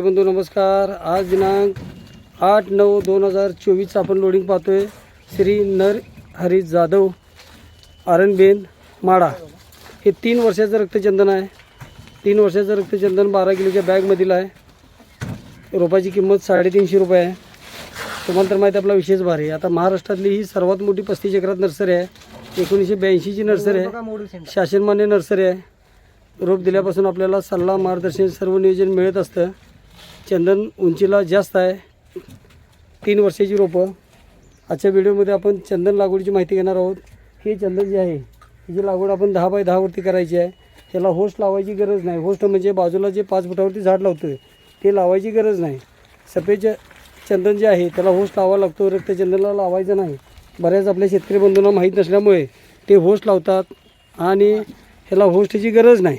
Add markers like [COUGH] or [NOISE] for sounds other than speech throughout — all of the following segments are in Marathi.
बंधू नमस्कार. आज दिनांक आठ नऊ दोन हजार चोवीस आपण लोडिंग पाहतोय. श्री नर हरी जाधव आरणबेन माडा. हे तीन वर्षाचं रक्तचंदन आहे. तीन वर्षाचं रक्तचंदन बारा किलोच्या बॅगमधील आहे. रोपाची किंमत साडेतीनशे रुपये आहे. तुम्हाला तर माहिती आहे आपला विशेष भारी आता महाराष्ट्रातली ही सर्वात मोठी पस्तीस एकरात नर्सरी आहे. एकोणीसशे ब्याऐंशीची नर्सरी आहे. शासनमान्य नर्सरी आहे. रोप दिल्यापासून आपल्याला सल्ला मार्गदर्शन सर्व नियोजन मिळत असतं. चंदन उंचीला जास्त आहे. तीन वर्षाची रोपं. आजच्या व्हिडिओमध्ये आपण चंदन लागवडीची माहिती घेणार आहोत. हे चंदन जे आहे हिची लागवड आपण दहा बाय दहावरती करायची आहे ह्याला होस्ट लावायची गरज नाही. होस्ट म्हणजे बाजूला जे पाच फुटावरती झाड लावतोय ते लावायची गरज नाही. सफेद च- चंदन जे आहे त्याला होस्ट लावावा लागतो. रक्तचंदनला लावायचं नाही. बऱ्याच आपल्या शेतकरी बंधूंना माहीत नसल्यामुळे ते होस्ट लावतात आणि ह्याला होस्टची गरज नाही.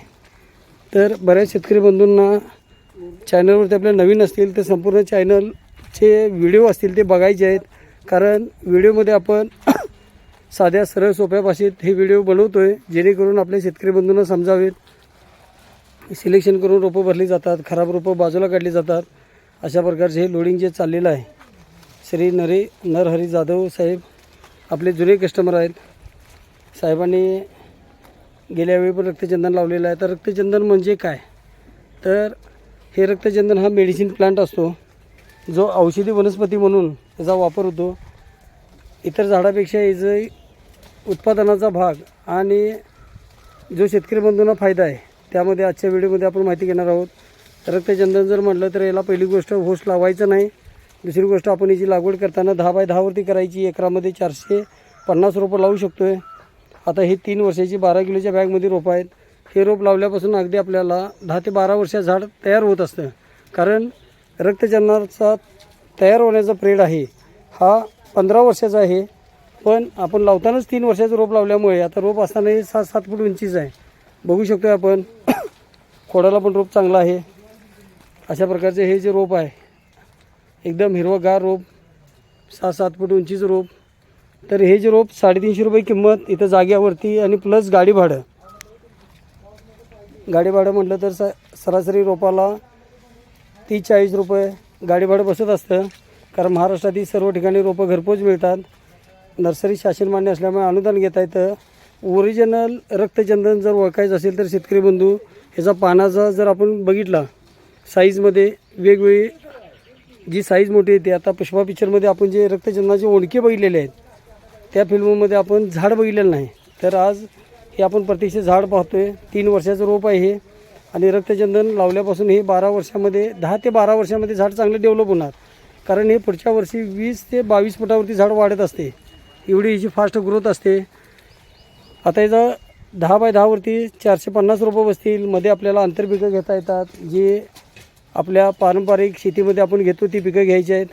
तर बऱ्याच शेतकरी बंधूंना चॅनलवरती आपल्या नवीन असतील तर संपूर्ण चॅनलचे व्हिडिओ असतील ते बघायचे आहेत. कारण व्हिडिओमध्ये आपण [COUGHS] साध्या सरळ सोप्या भाषेत हे व्हिडिओ बनवतो आहे जेणेकरून आपल्या शेतकरी बंधूंना समजावेत. सिलेक्शन करून रोपं भरली जातात खराब रोपं बाजूला काढली जातात. अशा प्रकारचे हे लोडिंग जे चाललेलं आहे. श्री नरे नरहरी जाधव साहेब आपले जुने कस्टमर आहेत. साहेबांनी गेल्यावेळी पण रक्तचंदन लावलेलं आहे. तर रक्तचंदन म्हणजे काय? तर हे रक्तचंदन हा मेडिसिन प्लांट असतो जो औषधी वनस्पती म्हणून याचा वापर होतो. इतर झाडापेक्षा याचं उत्पादनाचा भाग आणि जो शेतकरी बंधूंना फायदा आहे त्यामध्ये आजच्या व्हिडिओमध्ये आपण माहिती घेणार आहोत. रक्तचंदन जर म्हटलं तर याला पहिली गोष्ट होश लावायचं नाही. दुसरी गोष्ट आपण याची लागवड करताना दहा बाय दहावरती करायची एकरामध्ये चारशे पन्नास रोपं लावू शकतो आहे आता हे तीन वर्षाची बारा किलोच्या बॅगमध्ये रोपं आहेत. हे रोप लावल्यापासून अगदी आपल्याला दहा ते बारा वर्षात झाड तयार होत असतं. कारण रक्तजननाचा तयार होण्याचा प्रेड आहे. हा पंधरा वर्षाचा आहे. पण आपण लावतानाच तीन वर्षाचं रोप लावल्यामुळे आता रोप असताना हे सात सात फूट उंचीच आहे. बघू शकतो आपण. खोडाला पण रोप चांगला आहे. अशा प्रकारचे हे जे रोप आहे एकदम हिरवगार रोप सहा सात फूट उंचीचं रोप. तर हे जे रोप साडेतीनशे रुपये किंमत इथं जाग्यावरती आणि प्लस गाडी भाडं. गाडी भाडं म्हटलं तर स सरासरी रोपाला तीस चाळीस रुपये गाडी भाडं बसत असतं. कारण महाराष्ट्रातील सर्व ठिकाणी रोपं घरपोच मिळतात. नर्सरी शासन मान्य असल्यामुळे अनुदान घेता येतं. ओरिजिनल रक्तचंदन जर ओळखायचं असेल तर शेतकरी बंधू ह्याचा पानाचा जर आपण बघितला साईजमध्ये वेगवेगळी जी साईज मोठी येते. आता पुष्पा पिक्चरमध्ये आपण जे रक्तचंदनाचे ओळखे बघितलेले आहेत त्या फिल्ममध्ये आपण झाड बघितलेलं नाही. तर आज हे आपण प्रत्यक्ष झाड पाहतोय. तीन वर्षाचं रोप आहे हे. आणि रक्तचंदन लावल्यापासून हे बारा वर्षामध्ये दहा ते बारा वर्षामध्ये झाड चांगलं डेव्हलप होणार. कारण हे पुढच्या वर्षी वीस ते बावीस फुटावरती झाड वाढत असते. एवढी हिची फास्ट ग्रोथ असते. आता याचा दहा बाय दहावरती चारशे पन्नास रोपं बसतील. मध्ये आपल्याला आंतरपिकं घेता येतात. जे आपल्या पारंपरिक शेतीमध्ये आपण घेतो ती पिकं घ्यायची आहेत.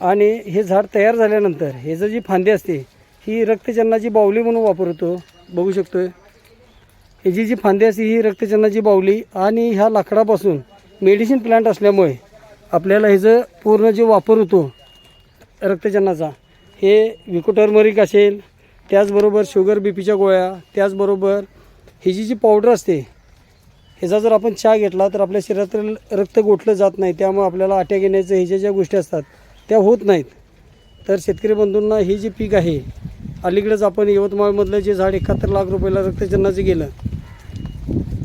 आणि हे झाड तयार झाल्यानंतर ह्याचं जी फांदी असते ही रक्तचन्नाची बावली म्हणून वापरतो. बघू शकतो ह्याची जी फांदी असते ही रक्तचन्नाची बावली आणि ह्या लाकडापासून मेडिसिन प्लांट असल्यामुळे आपल्याला ह्याचं पूर्ण जे वापर होतो रक्तचन्नाचा हे विकोटर्मरिक असेल त्याचबरोबर शुगर बी पीच्या गोळ्या त्याचबरोबर ह्याची जी पावडर असते ह्याचा जर आपण चहा घेतला तर आपल्या शरीरातील रक्त गोठलं जात नाही त्यामुळे आपल्याला अटॅक येण्याचं ह्याच्या ज्या गोष्टी असतात त्या होत नाहीत. तर शेतकरी बंधूंना हे जे पीक आहे अलीकडेच आपण यवतमाळमधलं जे झाड एकाहत्तर लाख रुपयाला रक्तचंदनाचं गेलं.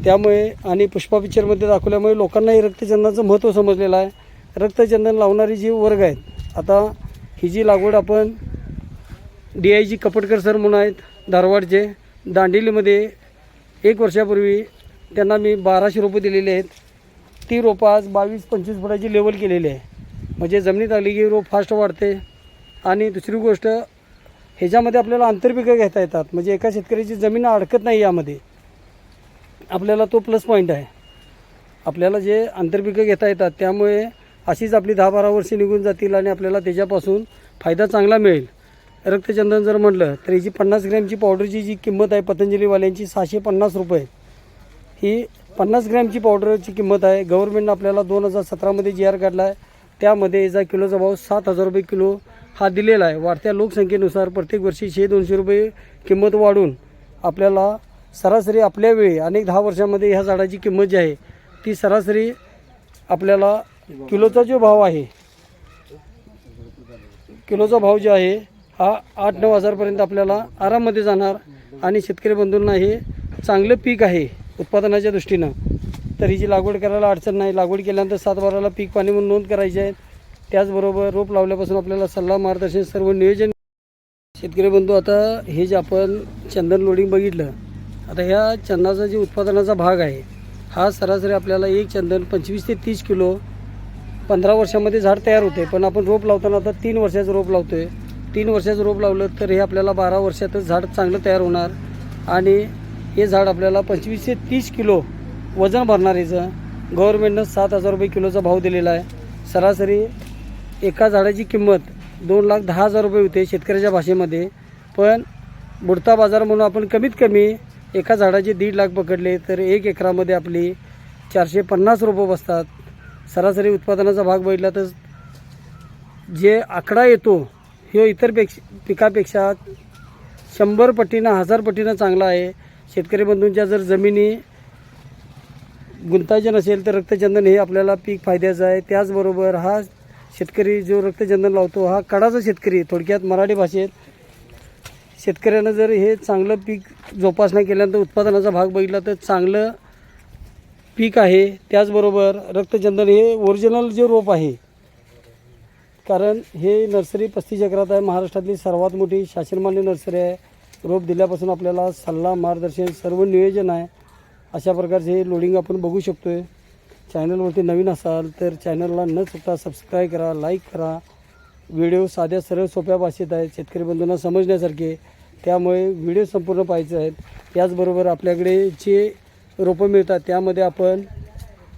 त्यामुळे आणि पुष्पा पिक्चरमध्ये दाखवल्यामुळे लोकांनाही रक्तचंदनाचं महत्त्व समजलेलं आहे. रक्तचंदन लावणारे जी वर्ग आहेत आता ही जी लागवड आपण D I G Kapatkar sir म्हणून आहेत धारवाडचे दांडेलीमध्ये एक वर्षापूर्वी त्यांना मी बाराशे रोपं दिलेले आहेत. ती रोपं आज बावीस पंचवीस फुटाची लेवल केलेली आहे. म्हणजे जमिनीत आली की रोप फास्ट वाढते. आणि दुसरी गोष्ट ह्याच्यामध्ये आपल्याला आंतरपिकं घेता येतात. म्हणजे एका शेतकऱ्याची जमीन अडकत नाही यामध्ये. आपल्याला तो प्लस पॉईंट आहे. आपल्याला जे आंतरपिकं घेता येतात त्यामुळे अशीच आपली दहा बारा वर्षे निघून जातील आणि आपल्याला त्याच्यापासून फायदा चांगला मिळेल. रक्तचंदन जर म्हटलं तर ही जी पन्नास ग्रॅमची पावडरची जी किंमत आहे पतंजलीवाल्यांची सहाशे पन्नास रुपये. ही पन्नास ग्रॅमची पावडरची किंमत आहे. गव्हर्मेंटनं आपल्याला दोन हजार सतरामध्ये जी आर काढला आहे त्यामध्ये याचा किलोचा भाव सात हजार रुपये किलो हा दिलेला आहे. वाढत्या लोकसंख्येनुसार प्रत्येक वर्षी शे दोनशे रुपये किंमत वाढून आपल्याला सरासरी आपल्या वेळी अनेक दहा वर्षामध्ये ह्या झाडाची किंमत जी आहे ती सरासरी आपल्याला किलोचा जो भाव आहे किलोचा भाव जो आहे हा आठ नऊ हजारपर्यंत आपल्याला आराममध्ये जाणार आणि शेतकरी बंधूंना हे चांगलं पीक आहे उत्पादनाच्या दृष्टीनं. तर हिची लागवड करायला अडचण नाही लागवड केल्यानंतर सात बाराला पीक पाणी म्हणून नोंद करायची आहे. त्याचबरोबर रोप लावल्यापासून आपल्याला सल्ला मार्गदर्शन सर्व नियोजन शेतकरी बंधू आता हे जे आपण चंदन लोडिंग बघितलं आता ह्या चंदनाचा जे उत्पादनाचा भाग आहे हा सरासरी आपल्याला एक चंदन पंचवीस ते तीस किलो पंधरा वर्षामध्ये झाड तयार होते. पण आपण रोप लावताना आता तीन वर्षाचं रोप लावतो आहे तीन वर्षाचं रोप लावलं तर हे आपल्याला बारा वर्षातच झाड चांगलं तयार होणार. आणि हे झाड आपल्याला पंचवीस ते तीस किलो वजन भरणार याचं गव्हर्मेंटनं सात हजार रुपये किलोचा भाव दिलेला आहे. सरासरी एका झाडाची किंमत दोन लाख दहा हजार रुपये होते शेतकऱ्याच्या भाषेमध्ये. पण बुडता बाजार म्हणून आपण कमीत कमी एका झाडाचे दीड लाख पकडले तर एक एकरामध्ये आपली चारशे पन्नास रोपं बसतात. सरासरी उत्पादनाचा भाग बघितला तर जे आकडा येतो हे इतर पेक्ष पिकापेक्षा शंभर पटीनं हजार पटीनं चांगला आहे. शेतकरी बंधूंच्या जर जमिनी गुंतायचे नसेल तर रक्तचंदन हे आपल्याला पीक फायद्याचं आहे. त्याचबरोबर हा शेतकरी जो रक्तचंदन लावतो हा कडाचा शेतकरी थोडक्यात मराठी भाषेत शेतकऱ्यानं जर हे चांगलं पीक जोपासना केल्यानंतर उत्पादनाचा भाग बघितला तर चांगलं पीक आहे. त्याचबरोबर रक्तचंदन हे ओरिजिनल जे रोप आहे कारण हे नर्सरी पस्तीस चक्रात आहे. महाराष्ट्रातली सर्वात मोठी शासनमान्य नर्सरी आहे. रोप दिल्यापासून आपल्याला सल्ला मार्गदर्शन सर्व नियोजन आहे. अशा प्रकारचे हे लोडिंग आपण बघू शकतो आहे चॅनलवरती नवीन असाल तर चॅनलला न चुकता सबस्क्राईब करा लाईक करा. व्हिडिओ साध्या सरळ सोप्या भाषेत आहेत शेतकरी बंधूंना समजण्यासारखे. त्यामुळे व्हिडिओ संपूर्ण पाहायचे आहेत. याचबरोबर आपल्याकडे जे रोपं मिळतात त्यामध्ये आपण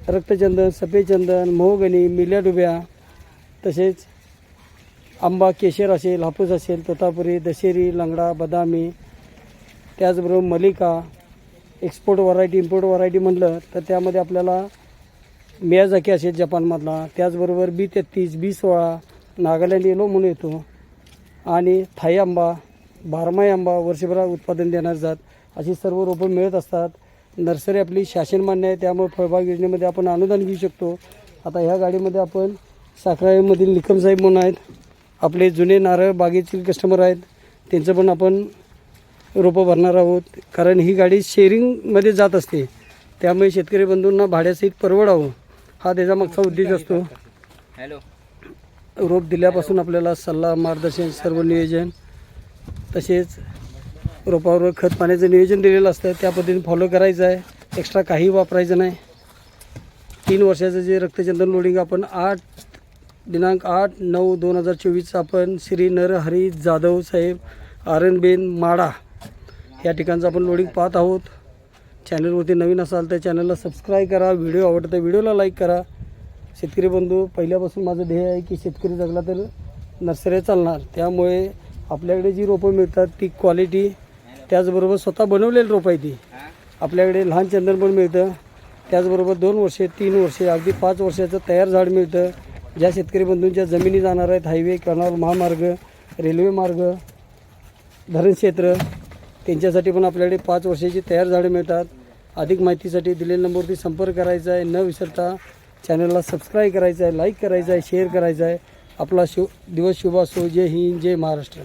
रक्तचंदन सफेदचंदन मोहगणी मिल्या डुब्या तसेच आंबा केशर असेल हापूस असेल तोतापुरी दशेरी लंगडा बदामी त्याचबरोबर Mallika export variety import variety म्हटलं तर त्यामध्ये आपल्याला मियाजाकी असेल जपानमधला त्याचबरोबर बी तेहतीस बी सोळा नागालँड येलो म्हणून येतो. आणि थाई आंबा बारमाही आंबा वर्षभरात उत्पादन देणार जात. अशी सर्व रोपं मिळत असतात. नर्सरी आपली शासनमान्य आहे त्यामुळे फळबाग योजनेमध्ये आपण अनुदान घेऊ शकतो. आता ह्या गाडीमध्ये आपण साखराळीमधील निकमसाहेब म्हणून आहेत. आपले जुने नारळ बागेतील कस्टमर आहेत. त्यांचं पण आपण रोपं भरणार आहोत. कारण ही गाडी शेअरिंगमध्ये जात असते. त्यामुळे शेतकरी बंधूंना भाड्यासहित परवडावं. हा त्याचा मागचा उद्देश असतो. हॅलो. रोप दिल्यापासून आपल्याला सल्ला मार्गदर्शन सर्व नियोजन तसेच रोपावर खत पाण्याचं नियोजन दिलेलं असतं. त्या पद्धतीने फॉलो करायचं आहे. एक्स्ट्रा काही वापरायचं नाही. तीन वर्षाचं जे रक्तचंदन लोडिंग आपण आठ दिनांक आठ नऊ दोन हजार चोवीस आपण श्री नरहरी जाधव साहेब आरणबेन माडा या ठिकाणचं आपण लोडिंग पाहत आहोत. चॅनलवरती नवीन असाल तर चॅनलला सबस्क्राईब करा व्हिडिओ आवडतं व्हिडिओला लाईक करा. शेतकरी बंधू पहिल्यापासून माझं ध्येय आहे की शेतकरी जगला तर नर्सऱ्या चालणार. त्यामुळे आपल्याकडे जी रोपं मिळतात ती क्वालिटी त्याचबरोबर स्वतः बनवलेली रोपं आहे ती. आपल्याकडे लहान चंदन पण मिळतं. त्याचबरोबर दोन वर्षे तीन वर्षे अगदी पाच वर्षाचं तयार झाड मिळतं. ज्या शेतकरी बंधूंच्या जमिनी जाणार आहेत हायवे कनाल महामार्ग रेल्वे मार्ग धरण क्षेत्र त्यांच्यासाठी पण आपल्याकडे पाच वर्षाची तयार झाडे मिळतात. अधिक माहितीसाठी दिलेल्या नंबरवरती संपर्क करायचा आहे. न विसरता चॅनलला सबस्क्राईब करायचं आहे लाईक करायचं आहे शेअर करायचं आहे. आपला शु दिवस शुभ असो. जय हिंद जय महाराष्ट्र.